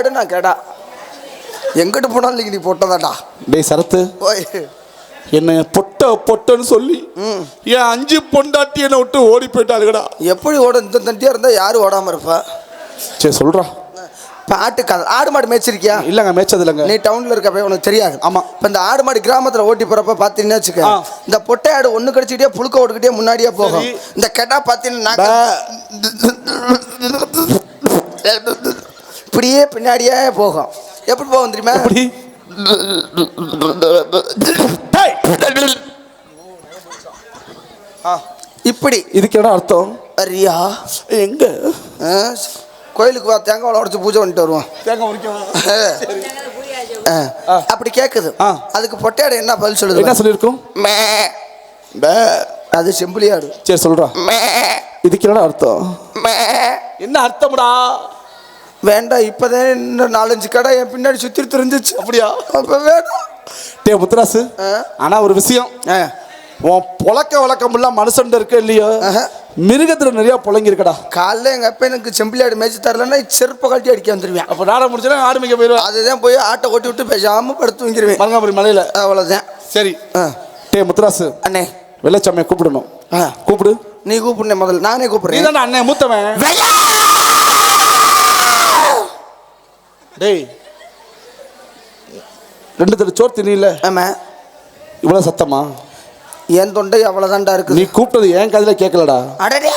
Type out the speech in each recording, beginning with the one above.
ஆடு நான் கேடா எங்கிட்டு போனாலும் நீ போட்டதாடா டேய் சரத்து. ஓய். என்ன பொட்ட பொட்டன்னு சொல்லி என் அஞ்சு பொண்டாட்டி என்னை விட்டு ஓடி போயிட்டாளுகடா. எப்படி ஓட இந்த தண்டியாக இருந்தால் யாரும் ஓடாமல் இருப்பா? சரி சொல்றா. இப்போ ஆட்டுக்கால் ஆடு மாடு மேய்ச்சிருக்கியா? இல்லைங்க மேய்ச்சது இல்லைங்க நீ டவுன்ல இருக்கப்ப உனக்கு தெரியாது. ஆமா. இப்போ இந்த ஆடு மாடு கிராமத்துல ஓட்டி போறப்ப பாத்தீங்கன்னா வச்சுக்க. இந்த பொட்டை ஆடு ஒண்ணு கடிச்சிக்கிட்டே புழுக்க ஓட்டுக்கிட்டே முன்னாடியே போகும். இந்த கெட்டா பாத்தீங்கன்னா இப்படியே பின்னாடியே போகும். எப்படி போகும் தெரியுமா? ஆ, இப்படி. இதுக்கு என்ன அர்த்தம்? அரியா. எங்க? கோயிலுக்கு வா தேங்காய் உடைச்சு பூஜை பண்ணிட்டு வருவோம். தேங்காய் அப்படி கேக்குது. ஆ. அதுக்கு பொட்டையாடு என்ன பதில் சொல்லுது? என்ன சொல்லியிருக்கோம்? மே. அது செம்பிளியாடு சரி சொல்றா. மே. இதுக்கு என்ன அர்த்தம்? மே. என்ன அர்த்தம்டா? வேண்டாம் இப்போதான் இன்னும் நாலஞ்சு கடை என் பின்னாடி சுற்றி தெரிஞ்சிச்சு அப்படியா? அப்போ வேண்டாம் டே முத்துராசு ஆ. ஆனா ஒரு விஷயம். உன் புழக்க வழக்கம் எல்லாம் மனுஷன் இருக்க இல்லையோ. மிருகத்துல நிறைய புழங்கி இருக்கடா காலைல எங்கள் அப்பா எனக்கு செம்பிளாடு மேய்ச்சி தரலன்னா செருப்பை கழட்டி அடிக்க வந்துடுவேன் அப்ப நாட முடிச்சா ஆடு மேய்க்க போயிருவா அதுதான் போய் ஆட்டை ஓட்டி விட்டு பேசாமல் படுத்து வைங்கிருவேன் மரங்காபுரி மலையில அவ்வளோதான் சரி. டே முத்துராசு அண்ணே. வெள்ளச்சாமியை கூப்பிடணும். கூப்பிடு. நீ கூப்பிடுனே முதல்ல. நானே கூப்பிடுறேன். அண்ணன் மூத்தவன். டேய். ரெண்டு தடவை சோறு திணில ஆமாம் இவ்வளவு சத்தமா? என் தொண்டை அவ்வளோதான்டா நீ இருக்குது கூப்பிட்டது என் காதுல கேட்கலடா. அடடே.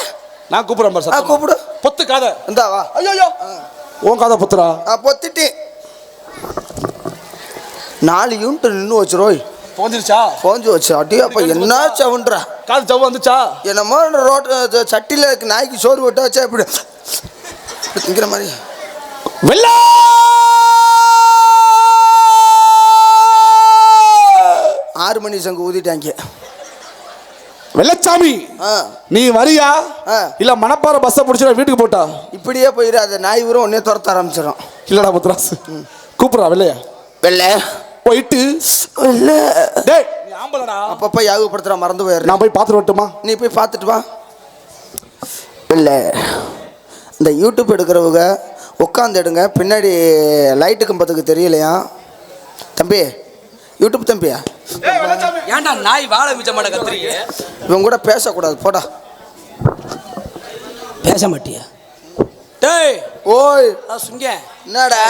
நான் கூப்பிடுறேன் பாரு ஆ சத்தமா. கூப்பிடு. பொத்து காதை. இந்தா வா. ஐயோ உன் காதை பொத்துறா ஆ பொத்திட்டு நாலு யூனிட் நின்று வச்சுரோய் போஞ்சிருச்சா போஞ்சு வச்சு. அடி அப்போ என்ன சவுண்டா காது ஜவ்வு வந்துச்சா? என்னமோ ரோட்டு சட்டியில் நாய்க்கு சோறு விட்டு வச்சா இப்படி. திங்கிற மாதிரி. வெள்ளா ஆறு மணி சங்கு ஊதிட்டாங்க. வெள்ளச்சாமி நீ வரியா. இல்ல மணப்பாறை பஸ்ஸை பிடிச்சிட வீட்டுக்கு போட்டா? இப்படியே போயிடு அந்த நாய் ஊரும் உடனே துரத்த ஆரம்பிச்சிடும் இல்லடா முத்துராசு. கூப்பிடுறா வெள்ளையா வெள்ளை. போயிட்டு. வெள்ளை. டேய் ஆம்பளடா. அப்பப்போ யாகப்படுத்துற மறந்து போயிடுறேன் நான் போய் பார்த்துட்டு வரட்டுமா? நீ போய் பார்த்துட்டு வா. இல்லை இந்த யூடியூப் எடுக்கிறவங்க உட்காந்து எடுங்க பின்னாடி லைட்டு கம்பத்துக்கு தெரியலையா? தம்பி யூடியூப் தம்பியா? ஏன்டா நாய் வாழை மிச்ச மாட்ட இவன் கூட பேசக்கூடாது. போடா. பேச மாட்டியா? டேய் ஓய். நான் சுங்க என்னடா?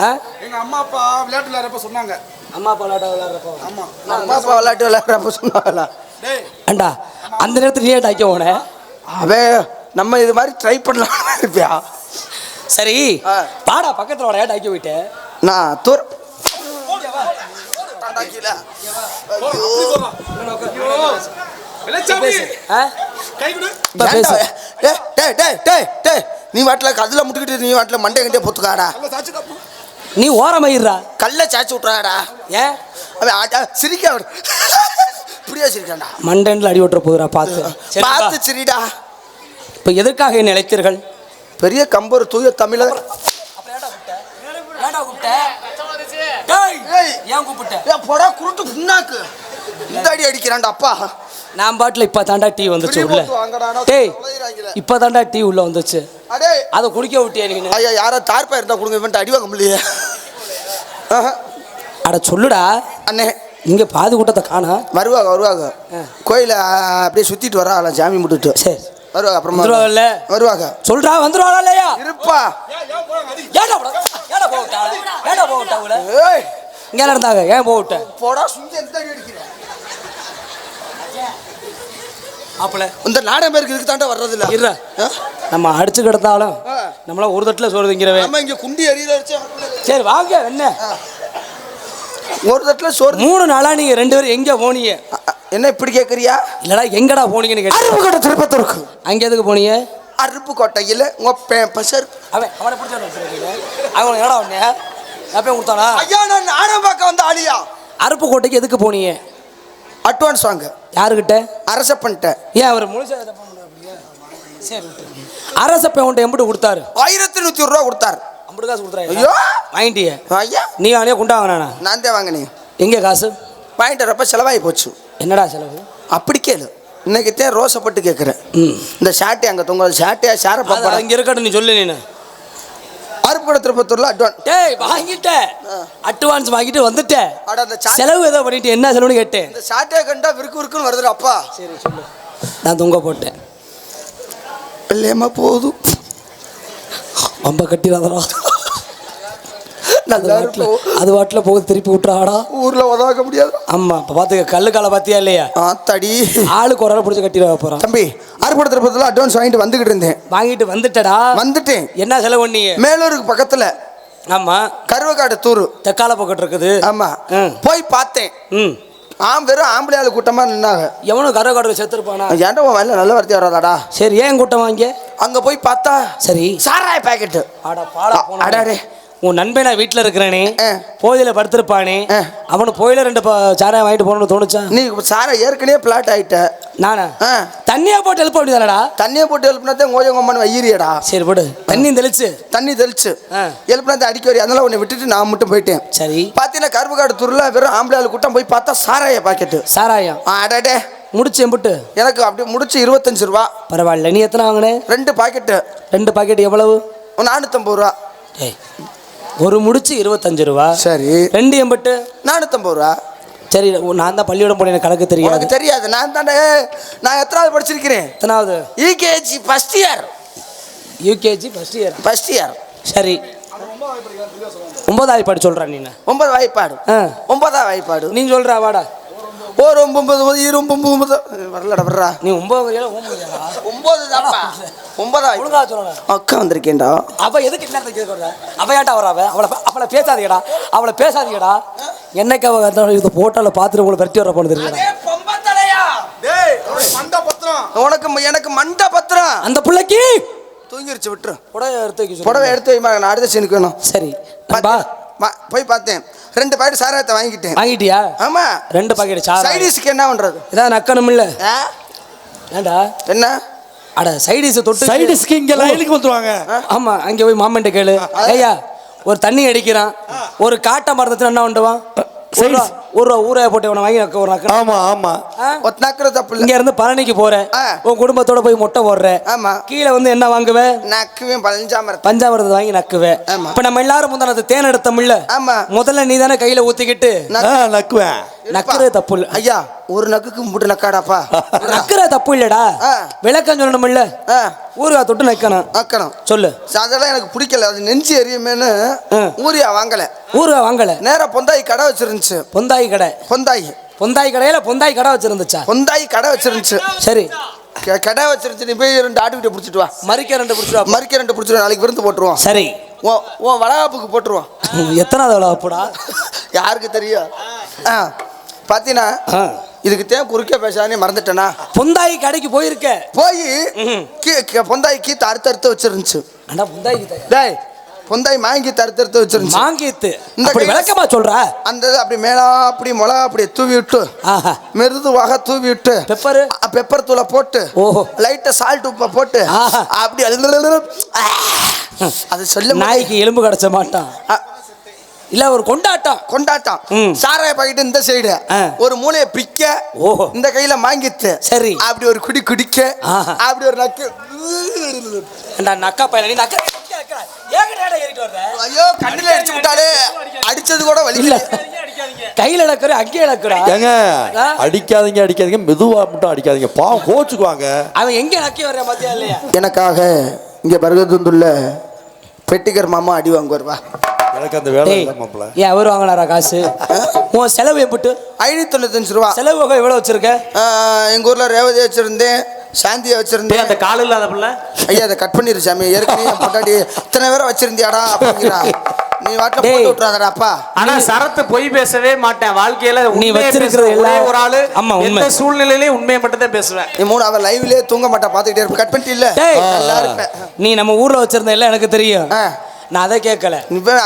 ஆ? எங்க அம்மா அப்பா விளையாட்டு விளையாடுறப்ப சொன்னாங்க. அம்மா அப்பா விளையாட விளையாடுறப்போ? ஆமா. அம்மா அப்பா விளையாட்டு விளையாடுறப்ப சொன்னாங்களா? டேய். ஏண்டா அந்த நேரத்துல நீ டாக்க போன? அவன் நம்ம இது மாதிரி ட்ரை பண்ணலாம் இருப்பியா? சரி. பாடா பக்கத்துல வாடா டாக்க போயிட்டு? நான் தூர் நீ வாட்டில் கதில் முட்டுக்கிட்டு நீ வாட்டில் மண்டை கிட்டே பொத்துக்காடா? நீ ஓரமாயிடுறா கல்லை சாச்சி விட்றாடா ஏன் அவன் ஆட்டா- சிரிக்க இப்படியே சிரிக்காண்டா மண்டன்ல அடி ஓட்டுற போதுரா பார்த்து. சரி, பார்த்து. சிரிடா. இப்ப எதற்காக என்ன அழைத்தீர்கள்? பெரிய கம்பர் தூய தமிழ. ஏன் கூப்பிட்ட? ஏன் போடா குருட்டு புண்ணாக்கு. இந்த அடி அடிக்கிறான்டா அப்பா. நான் பாட்டுல இப்ப தாண்டா டீ வந்துச்சு உள்ள. டேய். இப்ப தாண்டா டீ உள்ள வந்துச்சு. அதை குடிக்க விட்டியா நீ? ஐயா யாரோ தார்ப்பா இருந்தா கொடுங்க இவன்ட்டு அடி வாங்க முடியலையே. அட சொல்லுடா. அண்ணே. இங்க பாதி கூட்டத்தை காணா. வருவாங்க வருவாங்க. கோயிலை அப்படியே சுத்திட்டு வரா சாமி முட்டுட்டு சரி. வருவாங்க அப்புறமா வந்துருவாங்கல்ல? வருவாங்க. சொல்றா வந்துருவாளா இல்லையா? இருப்பா. ஏடா போடா ஏடா உள்ள ஏய். இங்க இருந்தாங்க. ஏன் போகட்ட? போடா சுஞ்சி எந்த அடி அடிக்கிற ஆப்பல இந்த நாடகம் பேருக்கு இதுக்கு தாண்டா வர்றது இல்ல இருடா நம்ம அடிச்சு கிடந்தாலும். நம்மள ஒரு தட்டுல சோறு திங்கிறவன் நம்ம இங்க குண்டி வச்சு சரி வாங்க என்ன? ஒரு தட்டுல சோறு மூணு நாளா நீங்க ரெண்டு பேரும் எங்க போனீங்க? என்ன இப்படி கேக்குறியா? இல்லடா எங்கடா போனீங்கன்னு கேட்டேன். அருப்புக்கோட்டை திருப்பத்தூருக்கு. அங்க எதுக்கு போனீங்க? அருப்புக்கோட்டையில் உங்க பசர் அவன் அவனை பிடிச்ச அவன் என்னடா உடனே அப்பயும் கொடுத்தானா? ஐயா நான் நாடகம் பார்க்க வந்த ஆளியா? அருப்புக்கோட்டைக்கு எதுக்கு போனீங்க? அட்வான்ஸ் வாங்க. யாருக்கிட்ட? அரசப்பன்ட்ட. ஏன் அவர் முழுசா இதை பண்ண அப்படியா? சரி விட்டு. அரசப்ப உன்ட்ட எம்பிட்டு கொடுத்தாரு. ஆயிரத்தி நூத்தி ரூபா கொடுத்தார். ஐம்பது காசு கொடுத்தாரு ஐயோ! வாங்கிட்டிய. ஐயா! நீ அவனே கொண்டாங்கண்ணா நான் தான் வாங்கினேன். எங்கே காசு? வாங்கிட்டு வரப்ப செலவாகி போச்சு. என்னடா செலவு? அப்படி கேளு. இன்னைக்கு தான் ரோசப்பட்டு கேட்குறேன் இந்த ஷாட்டை அங்கே தொங்க ஷாட்டையா ஷார பாப்பா அங்கே இருக்கட்டும் நீ சொல்லு நீனு. அருப்புக்கோட்டை திருப்பத்தூர்ல அட்வான் டேய் வாங்கிட்டேன் அட்வான்ஸ் வாங்கிட்டு வந்துட்டேன் அட அந்த சா- செலவு ஏதோ பண்ணிட்டு என்ன செலவுன்னு கேட்டேன். இந்த சாட்டையை கண்டா விருக்கு விருக்குன்னு வருதுடா அப்பா. சரி சொல்லு. நான் தொங்க போட்டேன். இல்லையம்மா போதும். அம்ப கட்டிடாதடா. அது வாட்டில் அது வாட்டில் போகுது திருப்பி விட்டுறாடா. ஊர்ல உதவாக்க முடியாது. ஆமா இப்போ பார்த்துக்க கல்லு காலை பார்த்தியா இல்லையா? ஆத்தாடி ஆளுக்கு ஒரு ஆள் பிடிச்சி கட்டிட போகிறான் தம்பி அருப்புக்கோட்டை திருப்பத்தூர்ல அட்வான்ஸ் வாங்கிட்டு வந்துகிட்டு இருந்தேன். வாங்கிட்டு வந்துட்டடா. வந்துட்டேன். என்ன செலவு பண்ணீங்க மேலூருக்கு பக்கத்துல ஆமா. கருவக்காடு தூரு. தெக்கால பக்கத்து இருக்குது. ஆமா. போய் பார்த்தேன். ம். ஆம் வெறும் ஆம்பளை ஆளு கூட்டமா நின்னாங்க. எவனும் கரை காடு செத்துருப்பானா? ஏன்டா உன் வேலை நல்ல வார்த்தை வராதாடா? சரி ஏன் கூட்டம் வாங்க? அங்க போய் பார்த்தா சரி. சாராய பாக்கெட்டு பாலா போனா அடாடே உன் நண்பன் வீட்டில் இருக்கிறானே. போதில படுத்திருப்பானே. அவனு போயில ரெண்டு சாராயம் வாங்கிட்டு போகணும்னு தோணுச்சா? நீ சாரை ஏற்கனவே பிளாட் ஆயிட்ட. நானா. தண்ணியா போட்டு எழுப்ப வேண்டியதானடா? தண்ணியை போட்டு எழுப்பினாதான் கோஜம் கொம்மான்னு வையிறியடா சரி போடு தண்ணி தெளிச்சு. தண்ணி தெளிச்சு. ஆ. எழுப்பினா அடிக்க வரி அதனால உன்னை விட்டுட்டு நான் மட்டும் போயிட்டேன். சரி. பார்த்தீங்கன்னா கருப்புக்காடு தூரில் வெறும் ஆம்பளை ஆளு கூட்டம் போய் பார்த்தா சாராய பாக்கெட்டு. சாராயம். அடடே முடிச்சு எம்புட்டு. எனக்கு அப்படி முடிச்சு இருபத்தஞ்சு ரூபா. பரவாயில்ல. நீ எத்தனை வாங்கினே? ரெண்டு பாக்கெட்டு. ரெண்டு பாக்கெட் எவ்வளவு? நானூற்றம்பது ரூபா. ஏய் ஒரு முடிச்சு இருபத்தஞ்சு ரூபா. சரி. ரெண்டு எம்பட்டு. நானூற்றம்பது ரூபா. சரி நான் தான் பள்ளியோட போனேன் எனக்கு கணக்கு தெரியாது. தெரியாது. நான் தானே நான் எத்தனாவது படிச்சிருக்கிறேன்? எத்தனாவது? UKG first year UKG first year first year சரி. ஒன்பதாவது பாட்டு சொல்கிறேன் நீ ஒன்பது வாய்ப்பாடு. ஆ. ஒன்பதாம் வாய்ப்பாடு. நீ சொல்கிறா வாடா. ஒரு ஒன்பது இரு ஒன்பது வரலடா வர்றா நீ ஓம்புறியாடா ஒன்பது தான்ப்பா ஒன்பதாம் ஒழுங்கா சொல்லணும் அக்கா வந்திருக்கேன்டா. அவ எதுக்கு என்ன கேட்கற அவ ஏன்டா வர அவ? அவளை அவளை பேசாதீங்கடா. அவளை பேசாதீங்கடா. என்னைக்கு அவ அந்த இதை போட்டால பார்த்துட்டு உங்களை பெருட்டி வர போனது உனக்கு எனக்கு மண்ட பத்திரம். அந்த பிள்ளைக்கு? தூங்கிருச்சு விட்டுரு. புடவை எடுத்து. புடவை எடுத்து வைமா நான் அடுத்த சீனுக்கு வேணும். சரி. போய் பார்த்தேன். ரெண்டு பாக்கெட் சாராயத்தை வாங்கிட்டேன் வாங்கிட்டியா? ஆமா. ரெண்டு பாக்கெட் சார் சைடிஸ்க்கு என்ன பண்றது? இதான் நக்கணும் இல்ல? ஏண்டா என்ன? அட சைடிஸ் தொட்டு சைடிஸ்க்கு இங்க லைனுக்கு வந்துருவாங்க. ஆமா அங்க போய் மாமன்ட்ட கேளு. ஐயா ஒரு தண்ணி அடிக்கிறான். ஒரு காட்டை மரத்துல என்ன பண்ணுவான் ஒரு ரூபா- ஊரைய போட்டு இவனை வாங்கி ஒரு நக்க ஆமா ஆமா. நக்குறது தப்பு இங்க இருந்து பழனிக்கு போற ஆ. உன் குடும்பத்தோட போய் முட்டை போடுற. ஆமா. கீழே வந்து என்ன வாங்குவ? நக்குவேன் பழஞ்சாமரத்தை பஞ்சாமிரத்தை வாங்கி நக்குவே. ஆமா. இப்ப நம்ம எல்லாரும் முந்தானது தேன் எடுத்தோம்ல ஆமா. முதல்ல நீ தானே கையில ஊத்திக்கிட்டு. நக்குவேன் நக்குறது தப்பு இல்ல. ஐயா ஒரு நக்குக்கு முட்டு நக்காடாப்பா. நக்குற தப்பு இல்லடா. விளக்கம் சொல்லணும்ல ஆ. ஊருவா தொட்டு நக்கணும். நக்கணும். சொல்லு. அதெல்லாம் எனக்கு பிடிக்கல. அது நெஞ்சு எரியுமேனு. ஊரியா வாங்கல. ஊருவா வாங்கல. நேரா பொந்தாய் கடை வச்சிருந்துச்சு. பொந்தாய் கடை. பொந்தாய். பொந்தாய் கடையில பொந்தாய் கடை வச்சிருந்துச்சா? பொந்தாய் கடை வச்சிருந்துச்சு. சரி. கடை வச்சிருந்துச்சு. நீ போய் ரெண்டு ஆட்டுக்கிட்ட பிடிச்சிட்டு வா. மறிக்க ரெண்டு பிடிச்சிருவா மறிக்க ரெண்டு பிடிச்சிட்டு நாளைக்கு விருந்து போட்டுருவோம். சரி. ஓ ஓ வளகாப்புக்கு போட்டுருவோம். எத்தனாவது எவ்வளோ அப்படா யாருக்கு தெரியும்? ஆ பார்த்தீங்கன்னா. இதுக்கு தேன் குறுக்க பேசானே மறந்துட்டேனா? பொந்தாய் கடைக்கு போயிருக்க. போய் கீ கீ- பொந்தாய் கீத்து அறுத்து அறுத்து வச்சிருந்துச்சு. அண்ணா பொந்தாய் கிட்ட டேய் பொந்தாய் மாங்கி அறுத்து வச்சிருந்துச்சு மாங்கியத்து இந்த அப்படி விளக்கமா சொல்ற அந்த இது அப்படி மேலா அப்படி மிளகா அப்படி தூவி விட்டு மெருதுவாக தூவி விட்டு பெப்பரு பெப்பர் தூளை போட்டு ஓஹோ. லைட்டா சால்ட் உப்பை போட்டு. அப்படி அழுது அது சொல்ல. நாய்க்கு எலும்பு கிடைச்ச மாட்டான் இல்ல ஒரு கொண்டாட்டம் கொண்டாட்டம். சாராய பாக்கெட் இந்த சைடு. ஒரு மூளையை பிக்க ஓஹோ. இந்த கையில மாங்கித்து சரி. அப்படி ஒரு குடி குடிக்க. அப்படி ஒரு நக்கு நக்கா பையன் நக்கா ஏறிட்டு வர்ற? ஐயோ கண்ணில அடிச்சு விட்டாலே அடிச்சது கூட வலி இல்ல. கையில இழக்கிற அங்கே இழக்குறா. ஏங்க? அடிக்காதீங்க அடிக்காதீங்க மெதுவா மட்டும் அடிக்காதீங்க. பாவம் கோச்சுக்குவாங்க அவன் எங்க நக்கி வர்ற இல்லையா? எனக்காக இங்க பருகத்துந்துள்ள பெட்டிகர் மாமா அடி வாங்குவார் வா. எனக்கு அந்த வேலை டேய் இல்லை மாப்பிள்ள. ஏன் அவர் வாங்கினாரா காசு? உன் செலவு எப்படி ஐநூத்தி தொண்ணூத்தஞ்சு ரூபா. செலவு வகை எவ்வளவு வச்சிருக்க? ஆ, எங்க ஊர்ல ரேவதி வச்சிருந்தேன். சாந்தியை வச்சிருந்தேன். அந்த கால் இல்லாத பிள்ளை. ஐயா அதை கட் பண்ணிரு சாமி. ஏற்கனவே என் பொண்டாட்டி இத்தனை பேரை வச்சிருந்தியாடா அப்படிங்கிறா. நீ வாட்டில். போட்டு விட்றாதடா அப்பா. ஆனா சரத்து பொய் பேசவே மாட்டேன். வாழ்க்கையில நீ வச்சிருக்கிறது பேசுற ஒரே ஆளு ஆமா, உண்மை. எந்த சூழ்நிலையிலயும் உண்மையை மட்டும் தான் பேசுவேன். நீ மூணு அவன் லைவ்லயே தூங்க மாட்டா பார்த்துக்கிட்டே இருப்ப. கட் பண்ணிட்டு இல்ல. நீ நம்ம ஊர்ல வச்சிருந்த எல்லாம் எனக்கு தெரியும். நான் அதை கேட்கல.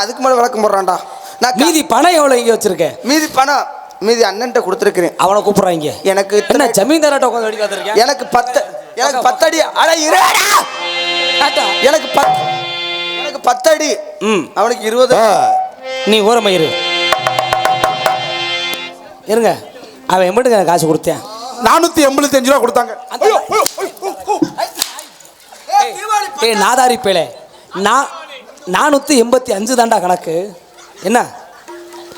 அதுக்கு மேலே விளக்கம் போடுறான்டா. நான் மீதி பணம் எவ்வளவு இங்க வச்சிருக்க? மீதி பணம் மீதி அண்ணன்ட்ட கொடுத்துருக்கிறேன். அவனை கூப்பிடுறாங்க. எனக்கு என்ன ஜமீன்தாராட்ட உட்காந்து அடி பார்த்துருக்கேன் எனக்கு பத்து எனக்கு பத்தடி. அட இருடா எனக்கு பத்து எனக்கு பத்தடி. ம். அவனுக்கு இருபது. ஆ, நீ ஓரமா இரு. இருங்க. அவன் எனக்கு காசு கொடுத்தேன். நானூத்தி எண்பத்தி அஞ்சு ரூபா கொடுத்தாங்க. ஏய் நாதாரி பேலே. நான் நானூற்றி எண்பத்தி அஞ்சு தாண்டா கணக்கு. என்ன?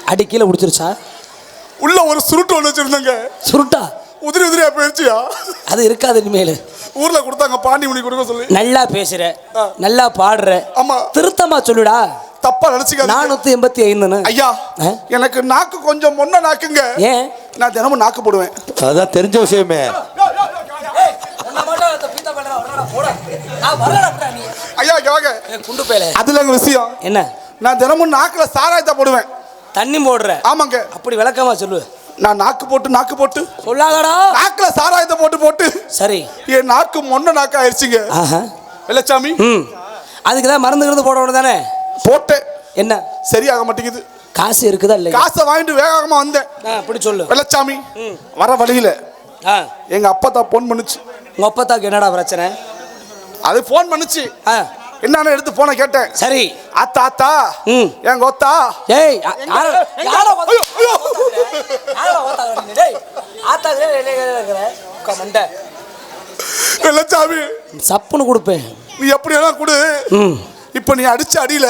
அடி கீழே பிடிச்சிருச்சா? உள்ள ஒரு சுருட்டு ஒன்று வச்சிருந்தேங்க. சுருட்டா? உதிரி உதிரியா போயிடுச்சியா? அது இருக்காது இனிமேல். ஊர்ல கொடுத்தாங்க பாண்டி முனி கொடுக்க சொல்லி. நல்லா பேசுற நல்லா பாடுற ஆமா. திருத்தமா சொல்லுடா. தப்பா நினைச்சுக்காதீங்க. நானூற்றி எண்பத்தி ஐந்துன்னு. ஐயா ஆ? எனக்கு நாக்கு கொஞ்சம் முன்ன நாக்குங்க. ஏன்? நான் தினமும் நாக்கு போடுவேன். அதான் தெரிஞ்ச விஷயமே. ஐயா அதுல விஷயம். என்ன? நான் தினமும் நாக்குல சாராயத்தை போடுவேன். தண்ணி போடுற. ஆமாங்க. அப்படி விளக்கமா சொல்லு. நான் நாக்கு போட்டு நாக்கு போட்டு. சொல்லாதடா. நாக்குல சாராயத்தை போட்டு போட்டு. சரி. என் நாக்கு மொன்ன நாக்கு ஆயிடுச்சுங்க. வெள்ளச்சாமி. ம். அதுக்கு தான் மருந்து கிருந்து போட தானே போட்டேன். என்ன? சரியாக மாட்டேங்குது. காசு இருக்குதா இல்லையா? காசை வாங்கிட்டு வேகமா வந்தேன். அப்படி சொல்லு. வெள்ளச்சாமி வர வழியில ஆ. எங்க அப்பா தான் போன் பண்ணுச்சு. உங்க அப்பத்தாக்கு என்னடா பிரச்சனை? அது போன் பண்ணுச்சு. ஆ. என்னன்னு எடுத்து போன கேட்டேன். சரி. ஆத்தா ஆத்தா ம். என் கொத்தா ஏய். வெள்ளச்சாமி சப்புன்னு கொடுப்பேன். நீ எப்படி எல்லாம் கொடு? ம். இப்ப நீ அடிச்ச அடியில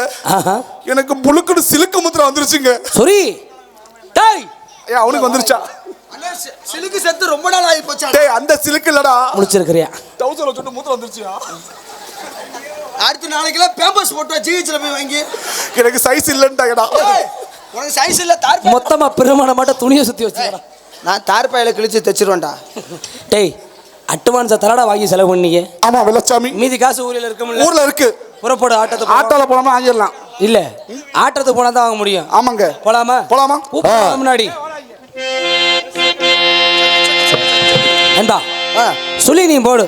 எனக்கு முழுக்குன்னு சிலுக்கு முத்திரம் வந்துருச்சுங்க. சொரி. டேய். ஏய் அவனுக்கு வந்துருச்சா? சிலுக்கு செத்து ரொம்ப நாள் ஆகி போச்சா. டேய் அந்த சிலுக்கு இல்லடா. முடிச்சிருக்கிறியா? தௌசண்ட் வச்சுட்டு மூத்திரம் வந்துருச்சியா? அடுத்த நாளைக்கெல்லாம் பேம்பர்ஸ் போட்டு ஜிஹெச்ல போய் வாங்கி. எனக்கு சைஸ் இல்லைன்ட்டாங்கடா உனக்கு சைஸ் இல்ல தார் மொத்தமா பெருமான மட்டும் துணியை சுத்தி வச்சுக்கிறேன் நான் தார் பையில கிழிச்சு தைச்சிருவேன்டா. டேய் அட்வான்ஸை தலடா வாங்கி செலவு பண்ணீங்க ஆமா வெள்ளச்சாமி. மீதி காசு ஊரில் இருக்கும்ல ஊர்ல இருக்கு. புறப்படு ஆட்டத்துக்கு. ஆட்டோல போலாமா வாங்கிடலாம். இல்ல ஆட்டத்துக்கு போனா தான் வாங்க முடியும். ஆமாங்க. போலாமா? போலாமா? முன்னாடி. ஏண்டா சொல்லி நீ போடு.